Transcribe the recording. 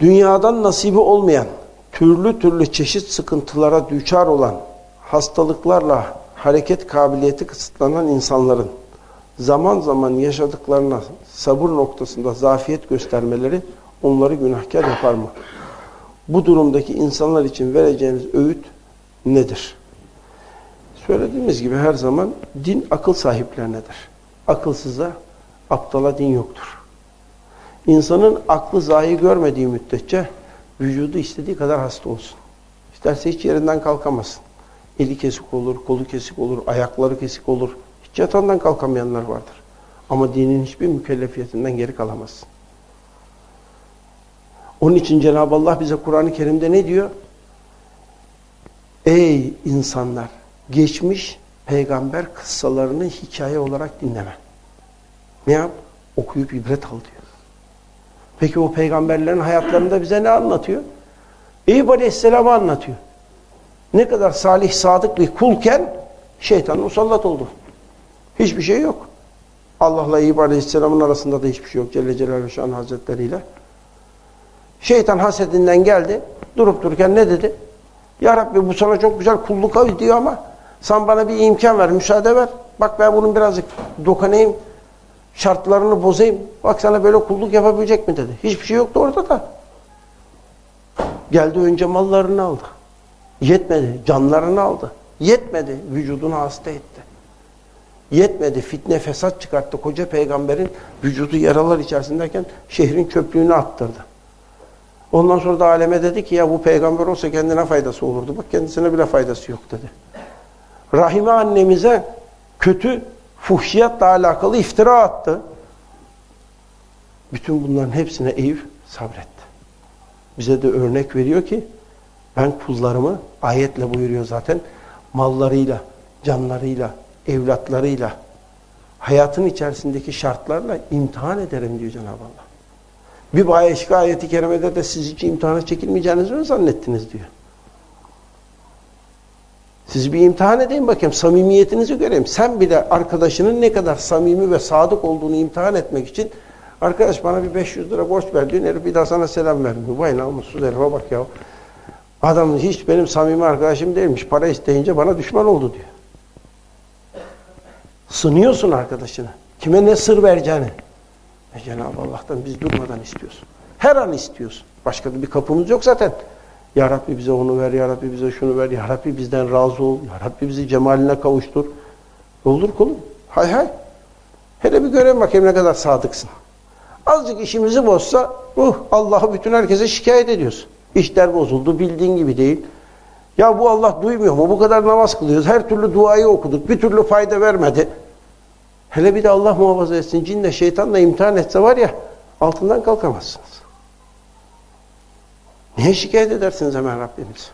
dünyadan nasibi olmayan, türlü türlü çeşit sıkıntılara düçar olan, hastalıklarla hareket kabiliyeti kısıtlanan insanların zaman zaman yaşadıklarına sabır noktasında zafiyet göstermeleri onları günahkar yapar mı? Bu durumdaki insanlar için vereceğiniz öğüt nedir? Söylediğimiz gibi her zaman din akıl sahiplerinedir. Akılsıza, aptala din yoktur. İnsanın aklı zayi görmediği müddetçe vücudu istediği kadar hasta olsun. İsterse hiç yerinden kalkamasın. Eli kesik olur, kolu kesik olur, ayakları kesik olur. Hiç yatağından kalkamayanlar vardır. Ama dinin hiçbir mükellefiyetinden geri kalamazsın. Onun için Cenab-ı Allah bize Kur'an-ı Kerim'de ne diyor? Ey insanlar! Geçmiş peygamber kıssalarını hikaye olarak dinleme. Ne yap? Okuyup ibret al diyor. Peki o peygamberlerin hayatlarında bize ne anlatıyor? Eyüp Aleyhisselam'ı anlatıyor. Ne kadar salih, sadık bir kulken şeytan musallat oldu. Hiçbir şey yok. Allah'la Eyüp Aleyhisselam'ın arasında da hiçbir şey yok. Celle Celaluhu Şan Hazretleri ile. Şeytan hasedinden geldi. Durup dururken ne dedi? Ya Rabbi bu sana çok güzel kulluk diyor ama sen bana bir imkan ver, müsaade ver. Bak ben bunun birazcık dokunayım, şartlarını bozayım. Bak sana böyle kulluk yapabilecek mi dedi. Hiçbir şey yoktu orada da. Geldi önce mallarını aldı. Yetmedi. Canlarını aldı. Yetmedi. Vücudunu hasta etti. Yetmedi. Fitne fesat çıkarttı. Koca peygamberin vücudu yaralar içerisindeyken şehrin çöplüğünü attırdı. Ondan sonra da aleme dedi ki ya bu peygamber olsa kendine faydası olurdu. Bak kendisine bile faydası yok dedi. Rahime annemize kötü fuhşiyatla alakalı iftira attı. Bütün bunların hepsine Eyüp sabretti. Bize de örnek veriyor ki ben kullarımı ayetle buyuruyor zaten mallarıyla, canlarıyla, evlatlarıyla, hayatın içerisindeki şartlarla imtihan ederim diyor Cenab-ı Allah. Bir başka ayeti kerimede de siz hiç imtihana çekilmeyeceğinizi mi zannettiniz diyor. Sizi bir imtihan edeyim bakayım, samimiyetinizi göreyim. Sen bile arkadaşının ne kadar samimi ve sadık olduğunu imtihan etmek için arkadaş bana bir 500 lira borç ver diyor, herif bir daha sana selam vermiyor. Vay namussuz herife bak ya. Adam hiç benim samimi arkadaşım değilmiş, para isteyince bana düşman oldu diyor. Sınıyorsun arkadaşını. Kime ne sır vereceğini. E Cenab-ı Allah'tan biz durmadan istiyoruz. Her an istiyoruz. Başka bir kapımız yok zaten. Ya Rabbi bize onu ver, Ya Rabbi bize şunu ver, Ya Rabbi bizden razı ol, Ya Rabbi bizi cemaline kavuştur. Doldur kolum. Hay hay. Hele bir görelim bakayım ne kadar sadıksın. Azıcık işimizi bozsa, uh, Allah'ı bütün herkese şikayet ediyoruz. İşler bozuldu, bildiğin gibi değil. Ya bu Allah duymuyor mu? Bu kadar namaz kılıyoruz, her türlü duayı okuduk, bir türlü fayda vermedi. Hele bir de Allah muhafaza etsin, cinle şeytanla imtihan etse var ya, altından kalkamazsınız. Niye şikayet edersiniz hemen Rabbimiz?